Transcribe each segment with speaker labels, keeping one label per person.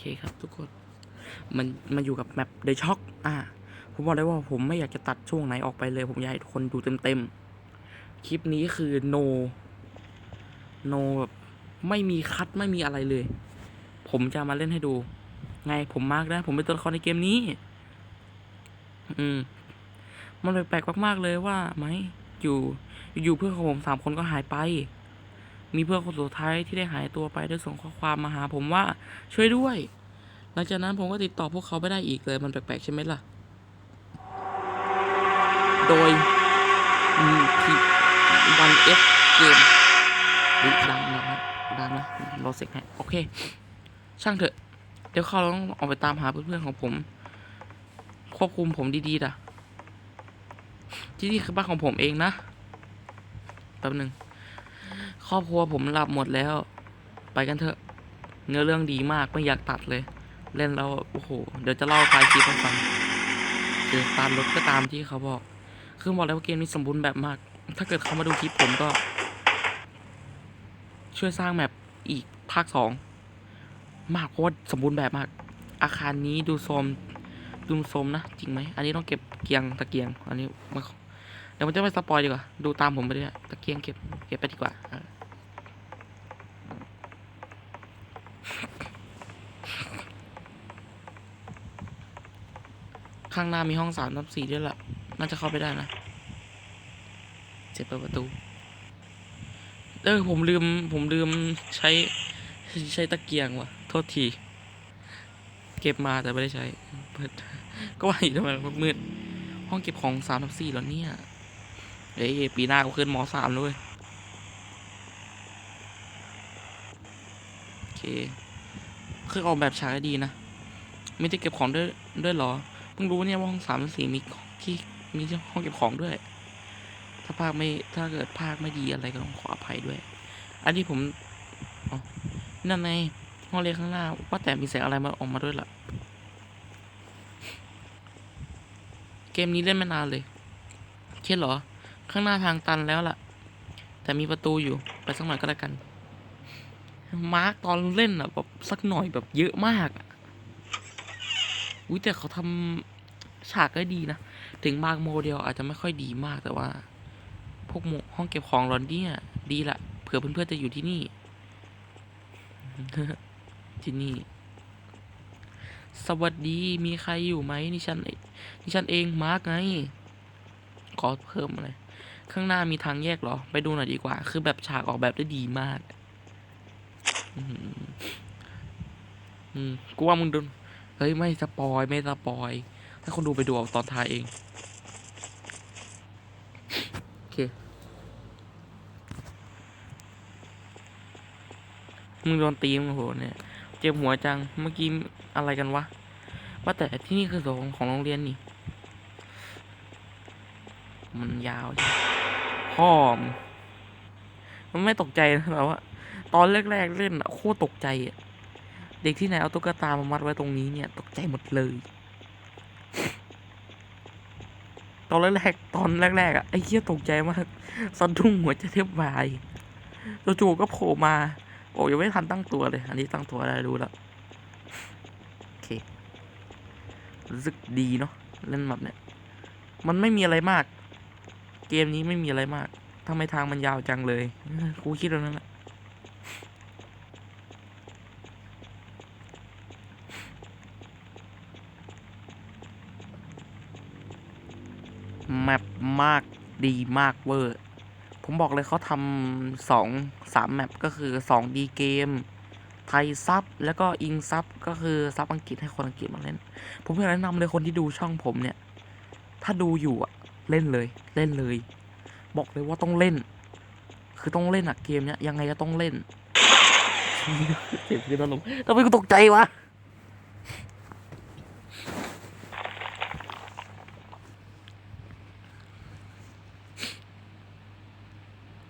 Speaker 1: เคครับทุกคน มันมาอยู่กับแมปเดช็อคอ่าผมบอกเลยว่าผมไม่อยากจะตัดช่วงไหนออกไปเลย ผมอยากให้ทุกคนดูเต็มๆ คลิปนี้คือ no no แบบไม่มีคัดไม่มีอะไรเลย ผมจะมาเล่นให้ดู ไงผมมากนะ ผมเป็นตัวละครในเกมนี้ อืม มันแปลกๆมากๆเลยว่าไหมอยู่อยู่เพื่อนของผมสามคนก็หายไป มีเพื่อนคนสุดท้ายที่ได้หายตัวไปได้ส่งข้อความมาหาผมว่าช่วยด้วย หลังจากนั้นผมก็ติดต่อพวกเขาไม่ได้อีกเลยมันแปลกๆใช่ไหมล่ะ โดยทีวันเอฟเกมดังนะครับดังนะรอเสกให้โอเค ช่างเถอะ เดี๋ยวเขาต้องออกไปตามหาเพื่อนๆของผม ควบคุมผมดีๆด่ะที่นี่คือบ้านของผมเองนะแป๊บหนึ่ง ครอบครัวผมหลับหมดแล้ว ไปกันเถอะ เนื้อเรื่องดีมากไม่อยากตัดเลย เล่นแล้วโอ้โห เดี๋ยวจะเล่าไฟล์คลิปให้ฟังเดี๋ยวตามรถก็ตามที่เขาบอก คือบอกแล้วว่าเกมนี้สมบูรณ์แบบมาก ถ้าเกิดเขามาดูคลิปผมก็ ช่วยสร้างแมปอีกภาคสองมากเพราะว่าสมบูรณ์แบบมาก อาคารนี้ดูโซมดูโซมนะจริงไหมอันนี้ต้องเก็บเกียงตะเกียง อันนี้มันเดี๋ยวมันจะไม่สปอยดีกว่า ดูตามผมไปด้วยตะเกียงเก็บเก็บไปดีกว่าเออ ข้างหน้ามีห้องสามทับสี่ด้วยล่ะ น่าจะเข้าไปได้นะ เจ็บเปิดประตู เออผมลืม ผมลืมใช้ ใช้ตะเกียงว่ะ โทษที เก็บมาแต่ไม่ได้ใช้ เปิด ก็ว่าอยู่ทำไมมันมืด ห้องเก็บของสามทับสี่แล้วเนี่ยเฮ้ยปีหน้าก็ขึ้นมสามแล้วเว้ยโอเคคือออกแบบฉากดีนะ ไมีที่เก็บของด้วยด้วยหรอ พิ่งรู้เนี่ยว่าห้องสามสี่มีที่มีห้องเก็บของด้วย ถ้าภาคไม่ถ้าเกิดภาคไม่ดีอะไรก็ต้องขออภัยด้วย อันนี้ผมนั่นไงห้องเรียนข้างหน้าว่าแต่มีเสียงอะไรมาออกมาด้วยล่ะ เกมนี้เล่นไม่นานเลยเครียดเหรอ ข้างหน้าทางตันแล้วล่ะ แต่มีประตูอยู่ไปสักหน่อยก็แล้วกัน มาร์กตอนเล่นอะแบบสักหน่อยแบบเยอะมากอะ อุ้ยแต่เขาทำฉากได้ดีนะ ถึงบางโมเดลอาจจะไม่ค่อยดีมากแต่ว่า พวกห้องเก็บของรอนดี้อะดีละเผื่อเพื่อนๆจะอยู่ที่นี่ ที่นี่ สวัสดีมีใครอยู่ไหมนี่ฉันนี่ฉันเองมาร์กไง ขอเพิ่มอะไรข้างหน้ามีทางแยกหรอ ไปดูหน่อยดีกว่า คือแบบฉากออกแบบได้ดีมาก อืมอืมกูว่ามึงดู เฮ้ย ไม่สปอยไม่สปอยให้คนดูไปดูเอาตอนท้ายเอง โอเค มึงโดนตีมึงโหเนี่ย เจ็บหัวจังเมื่อกี้อะไรกันวะ ว่าแต่ที่นี่คือสวนของโรงเรียนนี่ มันยาวพ่อมมันไม่ตกใจนะแต่ว่าตอนแรกๆเล่นโคตรตกใจอะ เด็กที่ไหนเอาตุ๊กตามามัดไว้ตรงนี้เนี่ย ตกใจหมดเลย ตอนแรกๆตอนแรกๆอะไอ้เหี้ยตกใจมากสะดุ้งหัวใจแทบวายจู่ๆก็โผล่มา โอ้ยังไม่ทันตั้งตัวเลย อันนี้ตั้งตัวได้รู้แล้วโอเครู้สึกดีเนาะเล่นแบบเนี้ยมันไม่มีอะไรมาก เกมนี้ไม่มีอะไรมากทำไมทางมันยาวจังเลยกูคิดแล้วนั่นแหละ แมปมาก ดีมากเวอร์ ผมบอกเลยเขาทำสองสามแมปก็คือสองดีเกม ไทยซับแล้วก็อิงซับก็คือซับอังกฤษให้คนอังกฤษมาเล่น ผมอยากแนะนำเลยคนที่ดูช่องผมเนี่ย ถ้าดูอยู่อะเล่นเลยเล่นเลย บอกเลยว่าต้องเล่น คือต้องเล่นอะเกมเนี้ยยังไงก็ต้องเล่นเจ็บขึ้นอารมณ์ทำไมกูตกใจวะ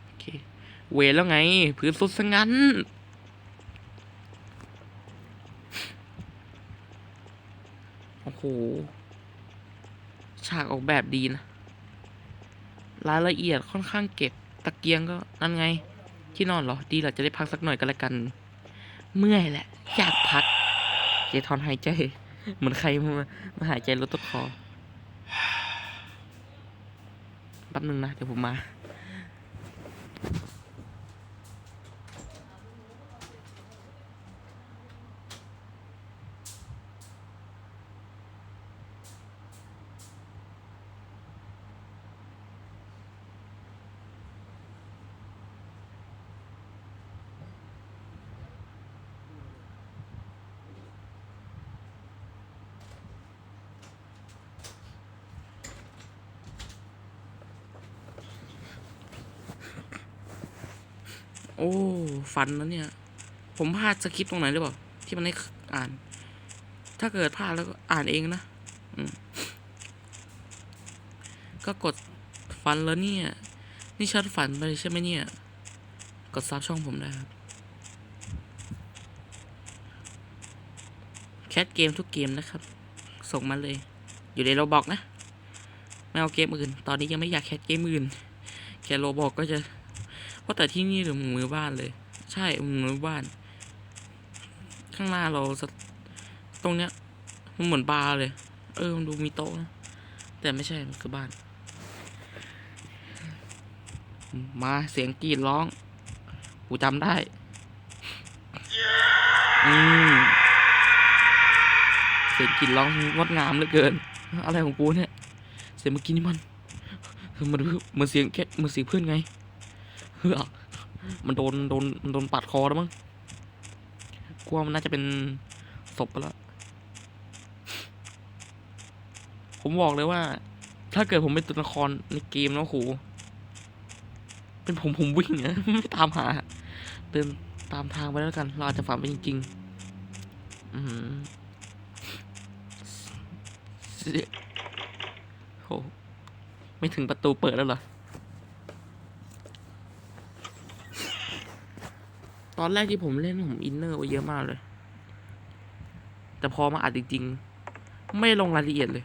Speaker 1: โอเค เวรแล้วไง พื้นสุดซะงั้น โอ้โห ฉากออกแบบดีนะ รายละเอียดค่อนข้างเก็บ ตะเกียงก็นั่นไง ที่นอนเหรอ ดีแหละจะได้พักสักหน่อยก็แล้วกัน เมื่อยแหละ อยากพัก เจทอนหายใจ เหมือนใครมามาหายใจรถต้นคอแป๊บนึงนะ เดี๋ยวผมมา โอ้ฝันนะเนี่ย ผมพลาดสคริปต์ตรงไหนหรือเปล่าที่มันให้อ่าน ถ้าเกิดพลาดแล้วก็อ่านเองนะอืมก็กดฝันแล้วเนี่ย นี่ชัดฝันไปใช่ไหมเนี่ย กดซับช่องผมได้ครับแคทเกมทุกเกมนะครับ ส่งมาเลย อยู่ในโรบอกนะ ไม่เอาเกมอื่น ตอนนี้ยังไม่อยากแคทเกมอื่น แค่โรบอกก็จะ เพราแต่ที่นี่ถึงมือบ้านเลย ใช่มือบ้าน ข้างหน้าเราตรงเนี้ยมันเหมือนบาร์เลย เออมันดูมีโต๊ะนะแต่ไม่ใช่มันคือบ้าน มาเสียงกรีดร้องกูจำได้ อืมเสียงกรีดร้องงดงามเหลือเกิน อะไรของกูเนี่ย เสียงเมื่อกี้นี่มันมันเหมือนเสียงแค่เหมือนเสียงเพื่อนไง เฮ้อมันโดนโดนมันโดนปาดคอแล้วมั้งกลัวมันน่าจะเป็นศพไปแล้ว ผมบอกเลยว่า ถ้าเกิดผมเป็นตัวละครในเกมแล้วโหเป็นผมผมวิ่งนะไม่ตามหา เดินตามทางไปแล้วกัน เราอาจจะฝันไปจริงๆอืมโหไม่ถึงประตูเปิดแล้วเหรอ ตอนแรกที่ผมเล่นผมอินเนอร์ไว้เยอะมากเลย แต่พอมาอัดจริงๆ ไม่ลงรายละเอียดเลย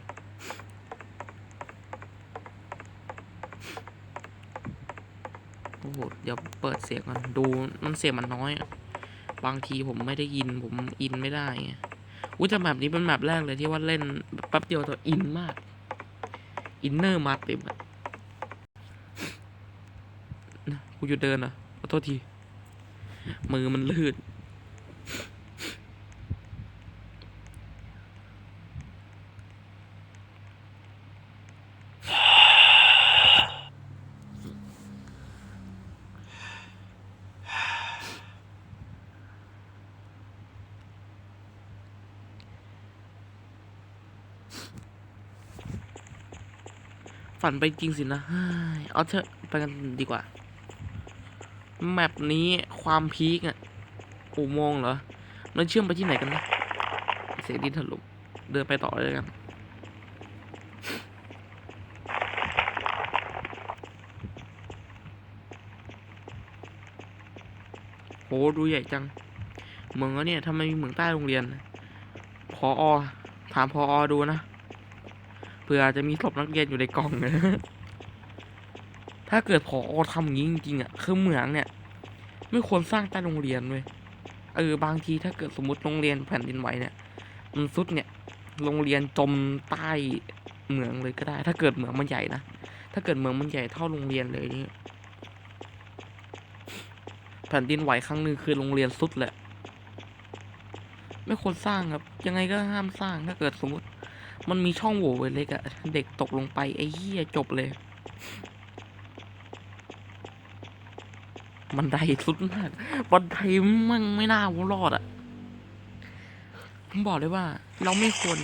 Speaker 1: โอ้โหเดี๋ยวเปิดเสียงก่อนดูมันเสียงมันน้อย บางทีผมไม่ได้ยินผมอินไม่ได้ไงอุ้ยแต่แบบนี้เป็นแบบแรกเลยที่ว่าเล่นแป๊บเดียวแต่อินมาก อินเนอร์มาเต็มอะนะกูหยุดเดินอะขอโทษที มือมันลื่นฝันไปจริงสินะเอาเถอะไปกันดีกว่า แมปนี้ความพีคอะอุโมงเหรอ มันเชื่อมไปที่ไหนกันนะ เสียงดินถล่มเดินไปต่อเลยกัน โห ดูใหญ่จัง เมืองเนี่ยทำไมมีเมืองใต้โรงเรียน พออถามพออดูนะ เผื่อจจะมีศพนักเรียนอยู่ในกล่องนะ ถ้าเกิดพอทำอย่างนี้จริงๆอะคือเหมืองเนี่ย ไม่ควรสร้างใต้โรงเรียนเว้ยเออบางทีถ้าเกิดสมมติโรงเรียนแผ่นดินไหวเนี่ย มันสุดเนี่ยโรงเรียนจมใต้เหมืองเลยก็ได้ ถ้าเกิดเหมืองมันใหญ่นะถ้าเกิดเหมืองมันใหญ่เท่าโรงเรียนเลยนี่แผ่นดินไหวครั้งหนึ่งคือโรงเรียนสุดแหละ ไม่ควรสร้างครับ ยังไงก็ห้ามสร้างถ้าเกิดสมมติ มันมีช่องโหว่เล็กอะเด็กตกลงไปไอ้เหี้ยจบเลย บันไดสุดมากบันไดมันไม่น่ารอดอะผมบอกเลยว่า เราไม่ควร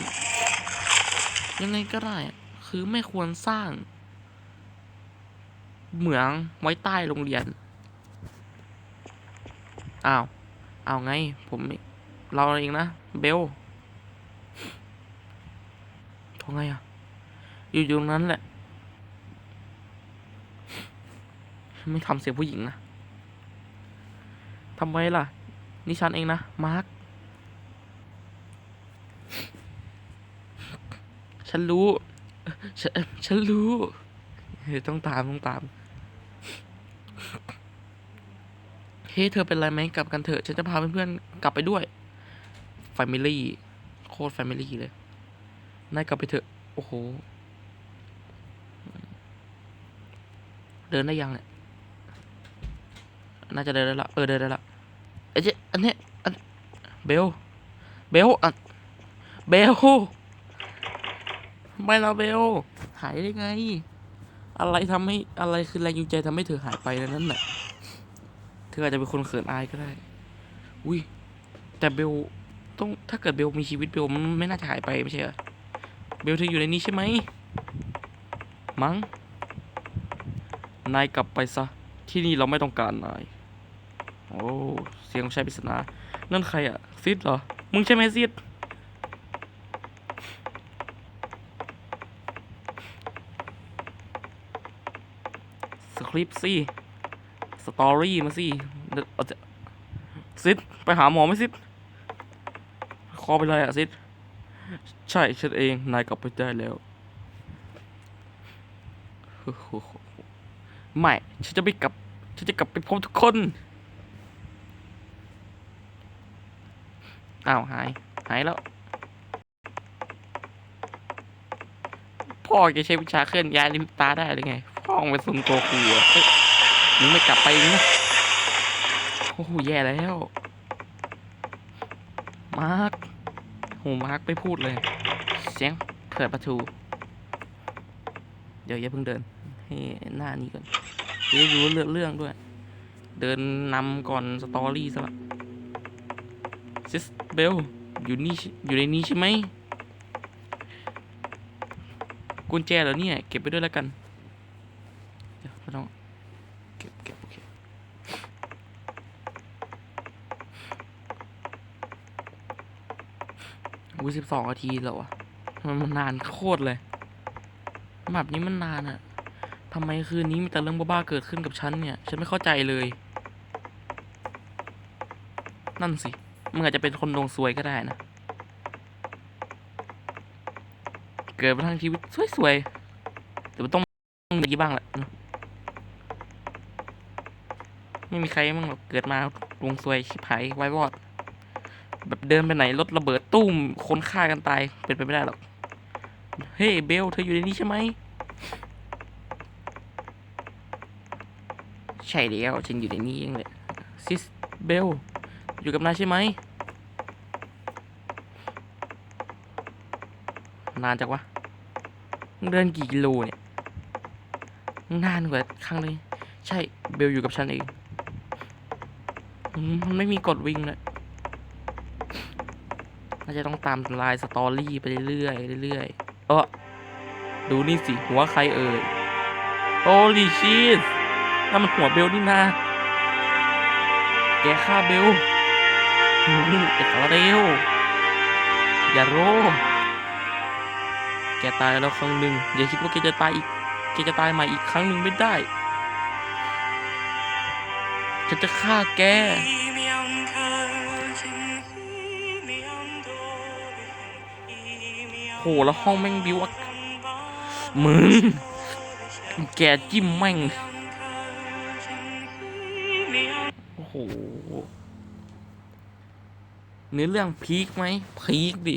Speaker 1: ยังไงก็ได้คือไม่ควรสร้าง เหมืองไว้ใต้โรงเรียนอ้าวเอาไง ผมเราเองนะเบลทำไงอะ อยู่อยู่ตรงนั้นแหละ ไม่ทำเสียงผู้หญิงนะ ทำไมล่ะ นี่ฉันเองนะ มาร์ค ฉันรู้ ฉันฉันรู้ ต้องตาม ต้องตาม เฮ้เธอเป็นไรไหมกลับกันเถอะ ฉันจะพาเพื่อนๆกลับไปด้วย แฟมิลี่ โคตรแฟมิลี่เลย นายกลับไปเถอะ โอ้โห เดินได้ยังเนี่ย น่าจะเดินได้ละ เออ เดินได้ละ เอ้เจ๊อันนี้อันเบล เบลอะเบลไม่นะเบล หายได้ไง อะไรทำให้อะไรคือแรงจูงใจทำให้เธอหายไปแล้วนั่นน่ะ เธออาจจะเป็นคนเขินอายก็ได้ อุ้ยแต่เบลต้องถ้าเกิดเบลมีชีวิตเบลมันไม่น่าจะหายไปไม่ใช่เหรอ เบลเธออยู่ในนี้ใช่ไหม มั้ง นายกลับไปซะ ที่นี่เราไม่ต้องการนาย โอ้เสียงของชายปริศนานั่นใครอะซิดเหรอ มึงใช่ไหมซิดสคริปต์สิสตอรี่มาสิเดี๋ยวเอาจะซิดไปหาหมอไหมซิดคอไปเลยอะซิดใช่ฉันเอง นายกลับไปได้แล้วไม่ ฉันจะไม่กลับ ฉันจะกลับไปพบทุกคน อ้าวหาย หายแล้ว พ่อแกใช้วิชาเคลื่อนย้ายลิมตาได้หรือไง พ่องเป็นซุนโกคูอะเอ้ยมึงไม่กลับไปนะโอ้โหแย่แล้ว มาร์คโหมาร์คไม่พูดเลย เสียงเปิดประตู เดี๋ยวอย่าเพิ่งเดิน ให้หน้านี้ก่อนจะได้รู้เรื่องเรื่องด้วย เดินนำก่อนสตอรี่ซะละ ซิสเบลอยู่นี่อยู่ในนี้ใช่ไหมกุญแจเหรอเนี่ย เก็บไปด้วยแล้วกันเดี๋ยวไม่ต้องเก็บเก็บโอเคอุ้ยสิบสองนาทีแล้ววะทำไมมันนานโคตรเลยแบบนี้มันนานอะทำไมคืนนี้มีแต่เรื่องบ้าๆเกิดขึ้นกับฉันเนี่ย ฉันไม่เข้าใจเลย นั่นสิ มึงอาจจะเป็นคนดวงซวยก็ได้นะ เกิดมาทั้งชีวิตสวยๆแต่มันต้องมีบ้างแหละไม่มีใครมั่งหรอกเกิดมาดวงซวยชิบหายไว้วอด แบบเดินไปไหนรถระเบิดตุ้มคนฆ่ากันตายเป็นไปไม่ได้หรอก เฮ้ยเบลเธออยู่ในนี้ใช่ไหมใช่แล้วฉันอยู่ในนี้เองเลยซิสเบล อยู่กับนายใช่ไหม นานจังวะ เดินกี่กิโลเนี่ย นานกว่าครั้งเลย ใช่เบลอยู่กับฉันเองมันไม่มีกดวิ่งเลยน่าจะต้องตามลายสตอรี่ไปเรื่อยๆเรื่อยๆเออดูนี่สิ หัวใครเอ่ย โอ้ลีชีสนั่นมันหัวเบลนี่นาแกฆ่าเบล อืมเอ็กซ์เร็วอย่าโรมแกตายแล้วครั้งหนึ่งอย่าคิดว่าแกจะตายอีกแกจะตายใหม่อีกครั้งหนึ่งไม่ได้ฉันจะฆ่าแกโหแล้วห้องแม่งบิวอะมึงแกจิ้มแม่ง เนื้อเรื่องพีคไหมพีคดิ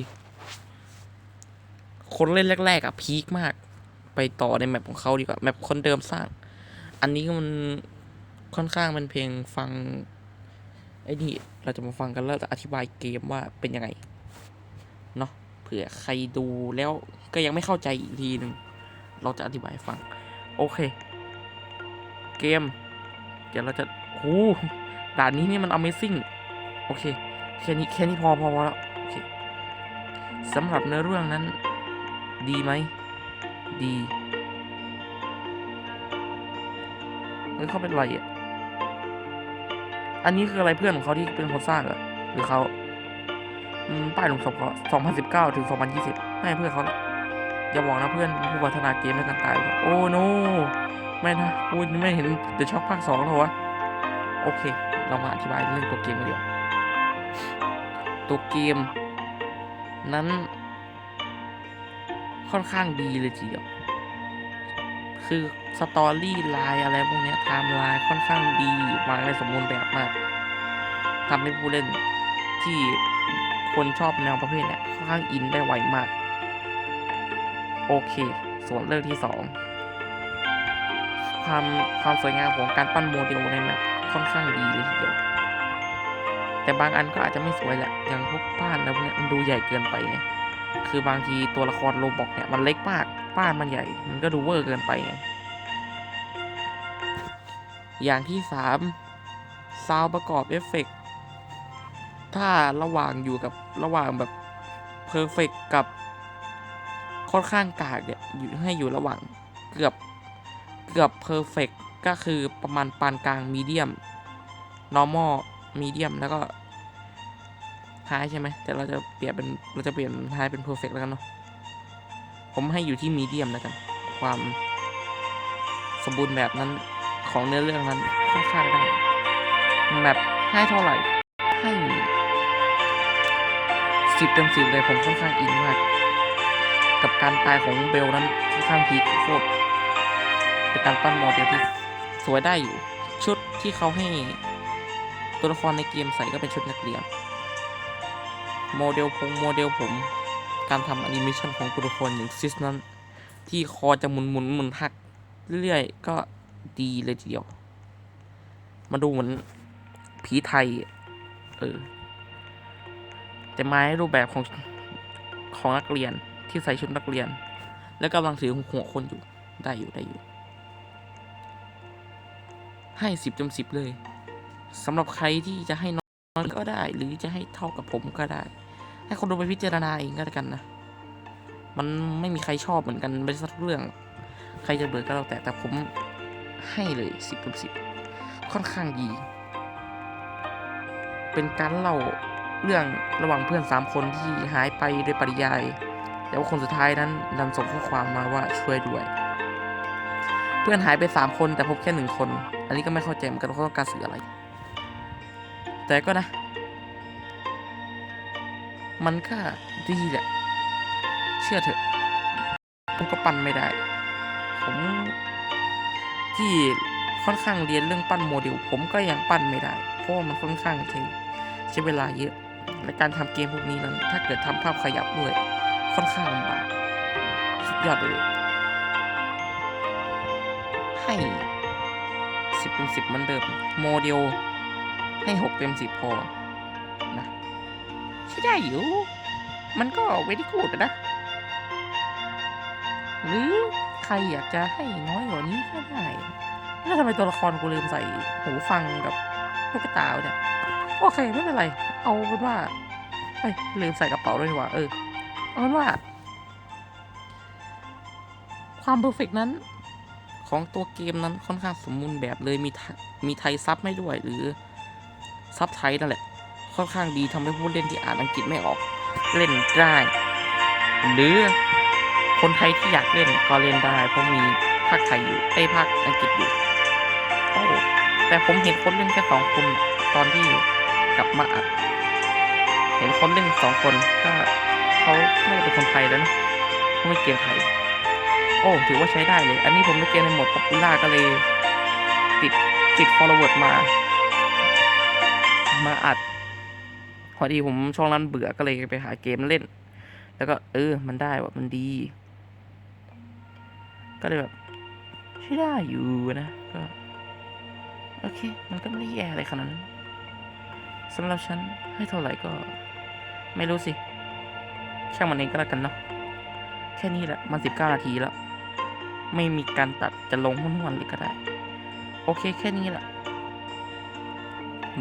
Speaker 1: คนเล่นแรกๆอะพีคมาก ไปต่อในแมปของเขาดีกว่าแมปคนเดิมสร้าง อันนี้มันค่อนข้างเป็นเพลงฟังไอ้นี่เราจะมาฟังกันแล้วจะอธิบายเกมว่าเป็นยังไงเนาะเผื่อใครดูแล้วก็ยังไม่เข้าใจอีกทีหนึ่งเราจะอธิบายฟัง โอเค เกม เดี๋ยวเราจะโอ้ด่านนี้นี่มัน Amazing โอเค แค่นี้แค่นี้พอพอพอแล้วโอเคสำหรับเนื้อเรื่องนั้น ดีไหม ดีเฮ้ยเขาเป็นไรอะ อันนี้คืออะไรเพื่อนของเขาที่เป็นคนสร้างเหรอหรือเขาอืมป้ายลงศพเขา2019 ถึง 2020ไม่เพื่อนเขาอย่าบอกนะเพื่อนผู้พัฒนาเกมด้วยกันตายเลยโอ้โนไม่นะกูไม่เห็นเดอะช็อคภาคสองหรอวะ โอเค เรามาอธิบายเรื่องตัวเกมกันดีกว่า ตัวเกม นั้น ค่อนข้างดีเลยทีเดียวคือสตอรี่ไลน์อะไรพวกเนี้ยไทม์ไลน์ค่อนข้างดีวางในสมบูรณ์แบบมากทำให้ผู้เล่นที่คนชอบแนวประเภทเนี่ยค่อนข้างอินได้ไวมาก โอเค ส่วนเรื่องที่สองความความสวยงามของการปั้นโมเดลในแมปค่อนข้างดีเลยทีเดียว แต่บางอันก็อาจจะไม่สวยแหละ อย่างพวกบ้านแล้วพวกเนี้ยมันดูใหญ่เกินไปไง คือบางทีตัวละครโรบอกเนี่ยมันเล็กมากบ้านมันใหญ่ มันก็ดูเวอร์เกินไปไง อย่างที่สามซาวประกอบเอฟเฟกต์ถ้าระหว่างอยู่กับระหว่างแบบเพอร์เฟกกับค่อนข้างกากเนี่ยอยู่ให้อยู่ระหว่างเกือบเกือบเพอร์เฟกก็คือประมาณปานกลางมีเดียม normal มีเดียมแล้วก็ high ใช่ไหมแต่เราจะเปลี่ยนเป็นเราจะเปลี่ยน high เป็น perfect แล้วกันเนาะผมให้อยู่ที่มีเดียมแล้วกัน ความสมบูรณ์แบบนั้นของเนื้อเรื่องนั้นค่อนข้างได้แบบให้เท่าไหร่ให้สิบเต็มสิบเลยผมค่อนข้างอินมาก กับการตายของเบลนั้นค่อนข้างพีคโคตรเป็นการปั้นโมเดลที่สวยได้อยู่ ชุดที่เขาให้ ตัวละครในเกมใส่ก็เป็นชุดนักเรียน โมเดลพงโมเดลผม การทำแอนิเมชันของตัวละครอย่างซิสนั้น ที่คอจะหมุนหมุนหมุนหัก เรื่อยๆ ก็ดีเลยทีเดียว มาดูเหมือนผีไทย เออ แต่ไม้รูปแบบของของนักเรียนที่ใส่ชุดนักเรียน แล้วกำลังถือหัวคนอยู่ได้อยู่ได้อยู่ ให้สิบจำสิบเลย สำหรับใครที่จะให้น้อยก็ได้ หรือจะให้เท่ากับผมก็ได้ ให้คนดูไปพิจารณาเองก็แล้วกันนะ มันไม่มีใครชอบเหมือนกันไปสักเรื่อง ใครจะเบื่อก็แล้วแต่แต่ผมให้เลยสิบเต็มสิบค่อนข้างดี เป็นการเล่าเรื่องระหว่างเพื่อนสามคนที่หายไปโดยปริยายแต่ว่าคนสุดท้ายนั้นนำส่งข้อความมาว่าช่วยด้วย เพื่อนหายไปสามคนแต่พบแค่หนึ่งคน อันนี้ก็ไม่เข้าใจเหมือนกันว่าเขาต้องการสื่ออะไร แต่ก็นะ มันก็ดีแหละ เชื่อเถอะ ผมก็ปั้นไม่ได้ ผมที่ค่อนข้างเรียนเรื่องปั้นโมเดล ผมก็ยังปั้นไม่ได้ เพราะมันค่อนข้างใช้ใช้เวลาเยอะ และการทำเกมพวกนี้นั้น ถ้าเกิดทำภาพขยับด้วย ค่อนข้างลำบากสุดยอดไปเลย ให้สิบเต็มสิบเหมือนเดิม โมเดล ให้หกเต็มสิพอ นะใช้ได้อยู่ มันก็เวดีกูดนะ หรือใครอยากจะให้น้อยกว่านี้ก็ได้แล้วทำไมตัวละครกูลืมใส่หูฟังกับลูกตาเนี่ย โอเค ไม่เป็นไร เอาเป็นว่าเอ้ยลืมใส่กระเป๋าด้วยดีกว่า เออ เอาเป็นว่า ความเพอร์เฟกนั้นของตัวเกมนั้นค่อนข้างสมบูรณ์แบบเลยมีมีไทยซับไม่ด้วยหรือ ซับไทยนั่นแหละ ค่อนข้างดีทำให้ผู้เล่นที่อ่านอังกฤษไม่ออก เล่นได้ หรือคนไทยที่อยากเล่นก็เล่นได้เพราะมีภาคไทยอยู่ไอ้ภาคอังกฤษอยู่โอ้แต่ผมเห็นคนเล่นแค่สองคนตอนที่กลับมาอัดเห็นคนเล่นสองคนก็เขาไม่เป็นคนไทยแล้วนะเขาไม่เกมไทย โอ้ ถือว่าใช้ได้เลย อันนี้ผมไม่เกมในหมดป๊อปปูล่าก็เลย ติดติด forward มา มาอัด พอดีผมช่วงนั้นเบื่อก็เลยไปหาเกมเล่น แล้วก็ เออ มันได้ว่ะมันดี ก็เลยแบบใช้ได้อยู่นะก็โอเค มันก็ไม่ได้แย่อะไรขนาดนั้นสำหรับฉันให้เท่าไหร่ก็ ไม่รู้สิ ช่างมันเองก็แล้วกันเนาะแค่นี้แหละ มันสิบเก้านาทีแล้ว ไม่มีการตัดจะลงหุ้นวันเลยก็ได้ โอเคแค่นี้แหละ